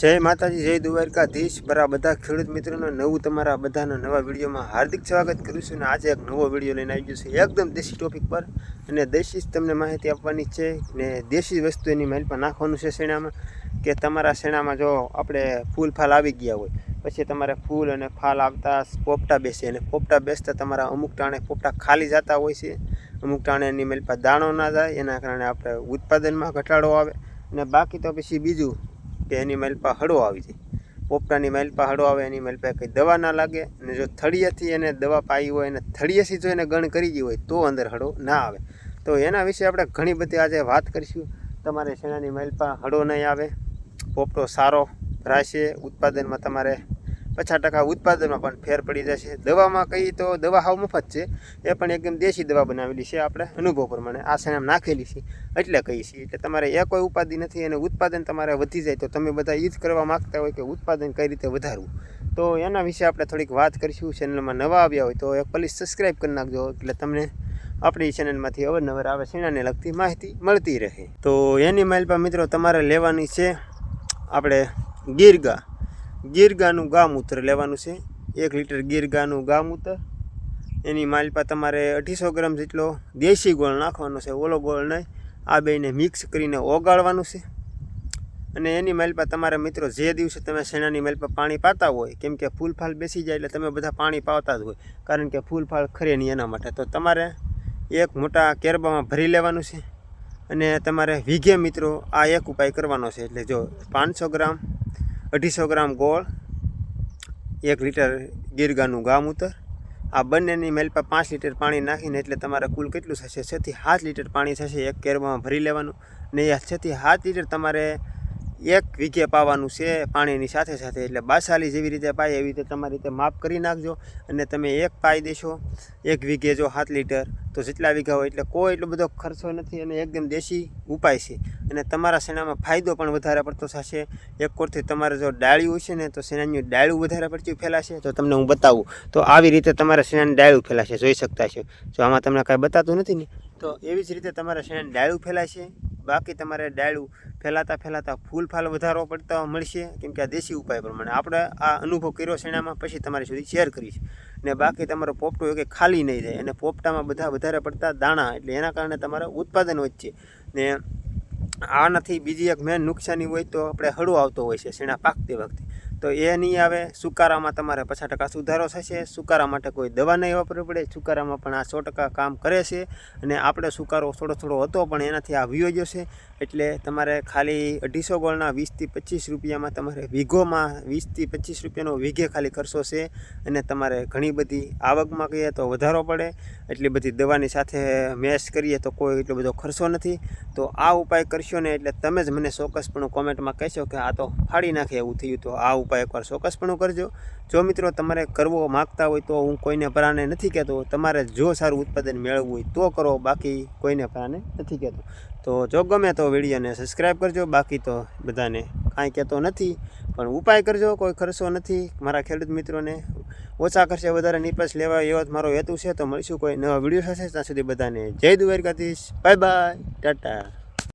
જય માતાજી, જય દ્વારકાધીશ. બરા બધા ખેડૂત મિત્રોને નવું તમારા બધાના નવા વિડીયોમાં હાર્દિક સ્વાગત કરું છું અને આજે એક નવો વીડિયો લઈને આવી ગયો છે. એકદમ દેશી ટોપિક પર અને દેશી જ તમને માહિતી આપવાની છે ને દેશી વસ્તુ એની માહિતી નાખવાનું છે શેણામાં કે તમારા શેણામાં જો આપણે ફૂલ ફાલ આવી ગયા હોય, પછી તમારે ફૂલ અને ફાલ આવતા પોપટા બેસે અને પોપટા બેસતા તમારા અમુક ટાણે પોપટા ખાલી જતા હોય છે. અમુક ટાણે એની મેલપા દાણો ના જાય, એના કારણે આપણે ઉત્પાદનમાં ઘટાડો આવે અને બાકી તો પછી બીજું કે એની માઇલપા હળો આવી જાય. પોપટાની માઇલપા હળો આવે, એની માઇલપા કંઈ દવા ના લાગે અને જો થળિયાથી એને દવા પાઈ હોય અને થળિયાથી જો એને ગણ કરી ગઈ હોય તો અંદર હળો ના આવે. તો એના વિશે આપણે ઘણી બધી આજે વાત કરીશું. તમારે શેણાની માઇલપા હળો નહીં આવે. પોપટો સારો રાશે, ઉત્પાદનમાં તમારે પચાસ ટકા ઉત્પાદનમાં પણ ફેર પડી જશે. દવામાં કહીએ તો દવા હાવ મફત છે. એ પણ એકદમ દેશી દવા બનાવેલી છે આપણે અનુભવ પ્રમાણે. આ શેણામાં નાખેલી છે. એટલે કહીએ છીએ એટલે તમારે એ કોઈ ઉપાધિ નથી અને ઉત્પાદન તમારે વધી જાય તો તમે બધા એ જ કરવા માગતા હોય કે ઉત્પાદન કઈ રીતે વધારવું. તો એના વિશે આપણે થોડીક વાત કરીશું. ચેનલમાં નવા આવ્યા હોય તો એક પ્લીઝ સબસ્ક્રાઈબ કરી નાખજો. એટલે તમને આપણી ચેનલમાંથી અવારનવાર આવે શેણાને લગતી માહિતી મળતી રહે. તો એની માઇલ પર મિત્રો તમારે લેવાની છે આપણે ગીરગા. ગીરગાનું ગામૂત્ર લેવાનું છે. એક લીટર ગીરગાનું ગામૂત્ર એની માલપા તમારે અઢીસો ગ્રામ જેટલો દેશી ગોળ નાખવાનો છે. ઓલો ગોળ નહીં, આ બેને મિક્સ કરીને ઓગાળવાનું છે. અને એની માલપા તમારા મિત્રો જે દિવસે તમે શેણાની માલપા પાણી પાતા હોય, કેમ કે ફૂલફાલ બેસી જાય એટલે તમે બધા પાણી પાવતા જ હોય, કારણ કે ફૂલફાલ ખરે નહીં એના માટે. તો તમારે એક મોટા કેરબામાં ભરી લેવાનું છે અને તમારે વીઘે મિત્રો આ એક ઉપાય કરવાનો છે. એટલે જો પાંચસો ગ્રામ અઢીસો ગ્રામ ગોળ, એક લીટર ગીરગાનું ગામૂતર આ બંનેની મેલ પર પાંચ લીટર પાણી નાખીને એટલે તમારે કુલ કેટલું થશે? છથી સાત લીટર પાણી થશે એક કેરબામાં ભરી લેવાનું. ને એ છથી સાત લીટર તમારે એક વીઘે પાવાનું છે પાણીની સાથે સાથે. એટલે બાસાલી જેવી રીતે પાય એવી રીતે તમારી રીતે માપ કરી નાખજો અને તમે એક પાઈ દેશો, એક વીઘે જો સાત લીટર, તો જેટલા વીઘા હોય એટલે કોઈ એટલો બધો ખર્ચો નથી અને એકદમ દેશી ઉપાય છે. અને તમારા સેનામાં ફાયદો પણ વધારે પડતો થશે. એક કોરથી તમારે જો ડાળ્યું છે ને, તો સેનાનું ડાળ્યું વધારે પડતું ફેલાશે. તો તમને હું બતાવું, તો આવી રીતે તમારા સેનાનું ડાળું ફેલાશે, જોઈ શકતા છે જો આમાં તમને કાંઈ બતાતું નથી ને, તો એવી જ રીતે તમારા સેનાનું ડાળું ફેલાશે. બાકી તમારે ડાળું ફેલાતા ફેલાતા ફૂલ ફાલ વધારો પડતા મળશે, કેમ કે આ દેશી ઉપાય પ્રમાણે. આપણે આ અનુભવ કર્યો શેણામાં, પછી તમારી સુધી શેર કરીશ ને બાકી તમારો પોપટો કે ખાલી નહીં જાય. અને પોપટામાં બધા વધારે પડતા દાણા, એટલે એના કારણે તમારે ઉત્પાદન વધશે. ને આનાથી બીજી એક મેન નુકસાની હોય તો આપણે હળવો આવતો હોય છે, શેણા પાકતી વખતે. તો એ નહીં આવે, સુકારામાં તમારે પચાસ ટકા સુધારો થશે. સુકારા માટે કોઈ દવા નહીં વાપરવી પડે. સુકારામાં પણ આ સો ટકા કામ કરે છે. અને આપણે સુકારો થોડો થોડો હતો, પણ એનાથી આ વિયો જશે એટલે તમારે ખાલી અઢીસો ગોળના વીસથી પચીસ રૂપિયામાં તમારે વીઘોમાં વીસથી પચીસ રૂપિયાનો વીઘે ખાલી ખર્ચો છે. અને તમારે ઘણી બધી આવકમાં કહીએ તો વધારો પડે. એટલી બધી દવાની સાથે મેશ કરીએ તો કોઈ એટલો બધો ખર્ચો નથી. તો આ ઉપાય કરશો ને એટલે તમે જ મને ચોક્કસપણું કોમેન્ટમાં કહેશો કે આ તો ફાડી નાખે એવું થયું તો આ ઉપાય એકવાર ચોક્કસપણું કરજો. જો મિત્રો તમારે કરવો માગતા હોય તો હું કોઈને પરાને નથી કહેતો. તમારે જો સારું ઉત્પાદન મેળવવું હોય તો કરો, બાકી કોઈને પરાને નથી કહેતો. તો જો ગમે તો વિડીયોને સબસ્ક્રાઈબ કરજો, બાકી તો બધાને કાંઈ કહેતો નથી. પણ ઉપાય કરજો, કોઈ ખર્ચો નથી. મારા ખેડૂત મિત્રોને ઓછા ખર્ચે વધારે નિપજ લેવા એવો મારો હેતુ છે. તો મળીશું કોઈ નવા વીડિયો સાથે. ત્યાં સુધી બધાને જય દ્વારકાધીશ. Bye bye. ટાટા.